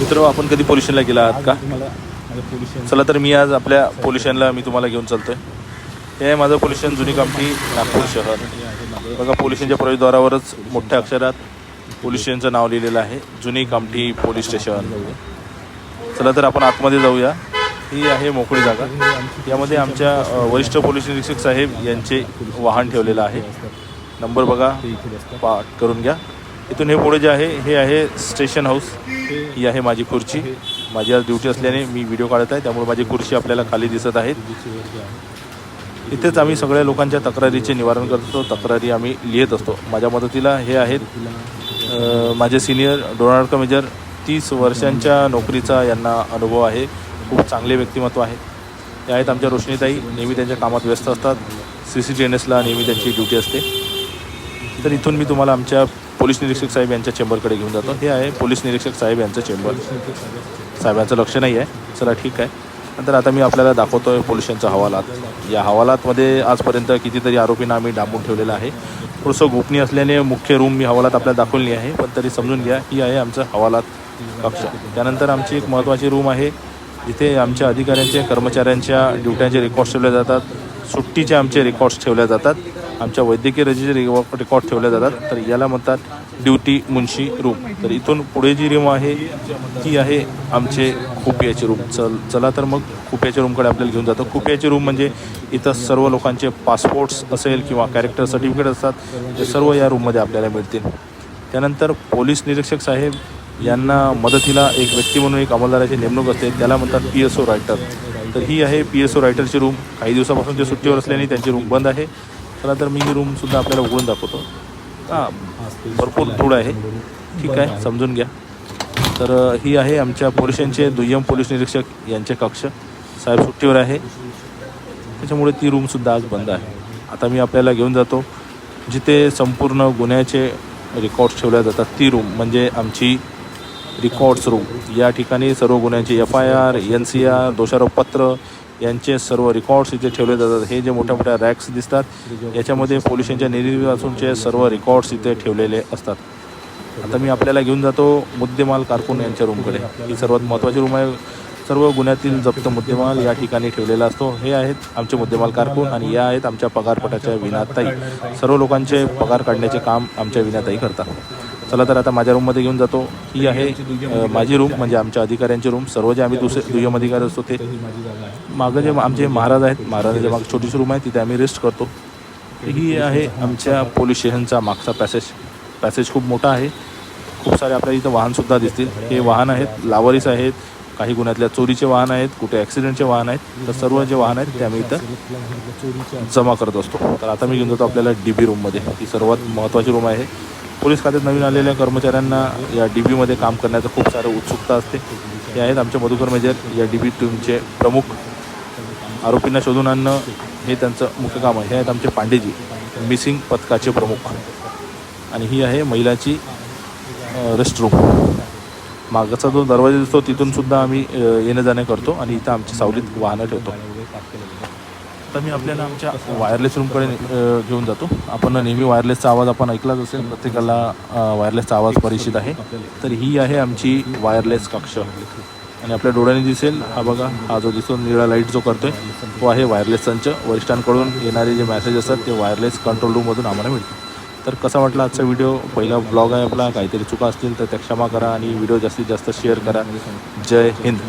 मित्र आपण कधी पोलीस स्टेशनला गेला आहात का? चला तर मी आज आपल्या पोलीस स्टेशनला मी तुम्हाला घेऊन चालतोय. हे आहे माझं पोलीस स्टेशन जुनी कामठी नागपूर शहर. बघा पोलीस स्टेशनच्या प्रवेशद्वारावरच मोठ्या अक्षरात पोलीस स्टेशनचं नाव लिहिलेलं आहे जुनी कामठी पोलीस स्टेशन. चला तर आपण आतमध्ये जाऊया. ही आहे मोकळी जागा. यामध्ये आमच्या वरिष्ठ पोलीस निरीक्षक साहेब यांचे वाहन ठेवलेलं आहे. नंबर बघा पाठ करून घ्या. इथून हे पुढे जे आहे हे आहे स्टेशन हाऊस. ही आहे माझी खुर्ची. माझी आज ड्युटी असल्याने मी व्हिडिओ काढत आहे त्यामुळे माझी खुर्ची आपल्याला खाली दिसत आहेत. इथेच आम्ही सगळ्या लोकांच्या तक्रारीचे निवारण करतो. तक्रारी आम्ही लिहित असतो. माझ्या मदतीला हे आहेत माझे सिनियर डोनाल्ड मेजर. तीस वर्षांच्या नोकरीचा यांना अनुभव आहे. खूप चांगले व्यक्तिमत्व आहे. त्या आहेत आमच्या रोशनीताई. नेहमी त्यांच्या कामात व्यस्त असतात. सी सी टी एन एसला नेहमी त्यांची ड्युटी असते. तर इथून मी तुम्हाला आमच्या पोलीस निरीक्षक साहेब यांच्या चेंबरकडे घेऊन जातो. हे आहे पोलीस निरीक्षक साहेब यांचं चेंबर. साहेबांचं लक्ष नाही आहे. चला ठीक आहे. नंतर आता मी आपल्याला दाखवतो आहे पोलिसांचा हवालात. या हवालातमध्ये आजपर्यंत कितीतरी आरोपींना आम्ही डांबून ठेवलेलं आहे. थोडंसं गोपनीय असल्याने मुख्य रूम मी हवालात आपल्याला दाखवली आहे. पण तरी समजून घ्या ही आहे आमचं हवालात कक्ष. त्यानंतर आमची एक महत्त्वाची रूम आहे. जिथे आमच्या अधिकाऱ्यांचे कर्मचाऱ्यांच्या ड्युट्यांचे रेकॉर्ड्स ठेवले जातात. सुट्टीचे आमचे रेकॉर्ड्स ठेवल्या जातात. आमच्या वैद्यकीय रजेचे रेकॉर्ड ठेवल्या जातात. तर याला म्हणतात ड्युटी मुन्शी रूम. तर इथून पुढे जी रूम आहे ती आहे आमचे खुपियाची रूम. चल चला तर मग खुपियाच्या रूमकडे आपल्याला घेऊन जातो. खुपियाची रूम म्हणजे इथं सर्व लोकांचे पासपोर्ट्स असेल किंवा कॅरेक्टर सर्टिफिकेट असतात ते सर्व या रूममध्ये आपल्याला मिळतील. त्यानंतर पोलीस निरीक्षक साहेब यांना मदतीला एक व्यक्ती म्हणून एक अंमलदाराची नेमणूक असते. त्याला म्हणतात पी एस ओ रायटर तर ही आहे पी एस ओ रायटरची रूम काही दिवसापासून ते सुट्टीवर असल्याने त्यांची रूम बंद आहे. चला तर मी ही रूमसुद्धा आपल्याला उघडून दाखवतो. हां भरपूर धूळ आहे. ठीक आहे समजून घ्या. तर ही आहे आमच्या पोलिसांचे दुय्यम पोलीस निरीक्षक यांचे कक्ष. साहेब सुट्टीवर आहे. त्याच्यामुळे ती रूमसुद्धा आज बंद आहे. आता मी आपल्याला घेऊन जातो. जिथे संपूर्ण गुन्ह्याचे रेकॉर्ड्स ठेवल्या जातात ती रूम म्हणजे आमची रिकॉर्ड्स रूम या ठिकाणी सर्व गुन्ह्यांचे F I R N C R दोषारोपपत्र यांचे सर्व रेकॉर्ड्स इथे ठेवले जातात. हे जे मोठ्या मोठ्या रॅक्स दिसतात याच्यामध्ये पोलिसांच्या निर्वासूनचे सर्व रेकॉर्ड्स इथे ठेवलेले असतात. आता मी आपल्याला घेऊन जातो मुद्देमाल कारकून यांच्या रूमकडे ही सर्वात महत्त्वाची रूम आहे. सर्व गुन्ह्यातील जप्त मुद्देमाल या ठिकाणी ठेवलेला असतो. हे आहेत आमचे मुद्देमाल कारकून आणि या आहेत आमच्या पगारपटाच्या विनाताई. सर्व लोकांचे पगार काढण्याचे काम आमच्या विनाताई करतात. चला तर आता माझ्या रूममध्ये घेऊन जातो. ही आहे माझी रूम म्हणजे आमच्या अधिकाऱ्यांची रूम सर्व जे आम्ही दुसरे दुय्यम अधिकारी असतो ते मागं जे आमचे महाराज आहेत महाराजाच्या मागं छोटीशी रूम आहे तिथे आम्ही रेस्ट करतो. ही आहे आमच्या पोलीस स्टेशनचा मागचा पॅसेज पॅसेज खूप मोठा आहे. खूप सारे आपल्याला इथं वाहनसुद्धा दिसतील. हे वाहन आहेत लावारीस आहेत काही गुन्ह्यातल्या चोरीचे वाहन आहेत कुठे ॲक्सिडेंटचे वाहन आहेत तर सर्व जे वाहन आहेत ते आम्ही इथं जमा करत असतो. तर आता मी घेऊन जातो आपल्याला डी बी रूममध्ये ही सर्वात महत्त्वाची रूम आहे. पोलीस खात्यात नवीन आलेल्या कर्मचाऱ्यांना या डी बीमध्ये काम करण्याचं खूप सारं उत्सुकता असते. हे आहेत आमचे मधुकर मेजर या डी बी टीमचे प्रमुख. आरोपींना शोधून आणणं हे त्यांचं मुख्य काम आहे. हे आहेत आमचे पांडेजी मिसिंग पथकाचे प्रमुख. आणि ही आहे महिलाची रेस्टरूम मागचा जो दरवाजा दिसतो तिथून सुद्धा आम्ही येणं जाणं करतो आणि इथं आमची सावलीत वाहनं ठेवतो. आता मी आपल्याला आमच्या वायरलेस रूमकडे घेऊन जातो. आपण नेहमी वायरलेसचा आवाज आपण ऐकलाच असेल प्रत्येकाला वायरलेसचा आवाज परिचित आहे. तर ही आहे आमची वायरलेस कक्ष. आणि आपल्या डोळ्याने दिसेल हा बघा हा जो दिसतो निळा लाइट जो करतोय तो आहे वायरलेस संच. वरिष्ठांकडून येणारे जे मॅसेज असतात ते वायरलेस कंट्रोल रूममधून आम्हाला मिळतात तर कसा वाटला आजचा व्हिडिओ पहिला ब्लॉग आहे आपला. काहीतरी चुका असतील तर त्या क्षमा करा आणि व्हिडिओ जास्तीत जास्त शेअर करा. जय हिंद.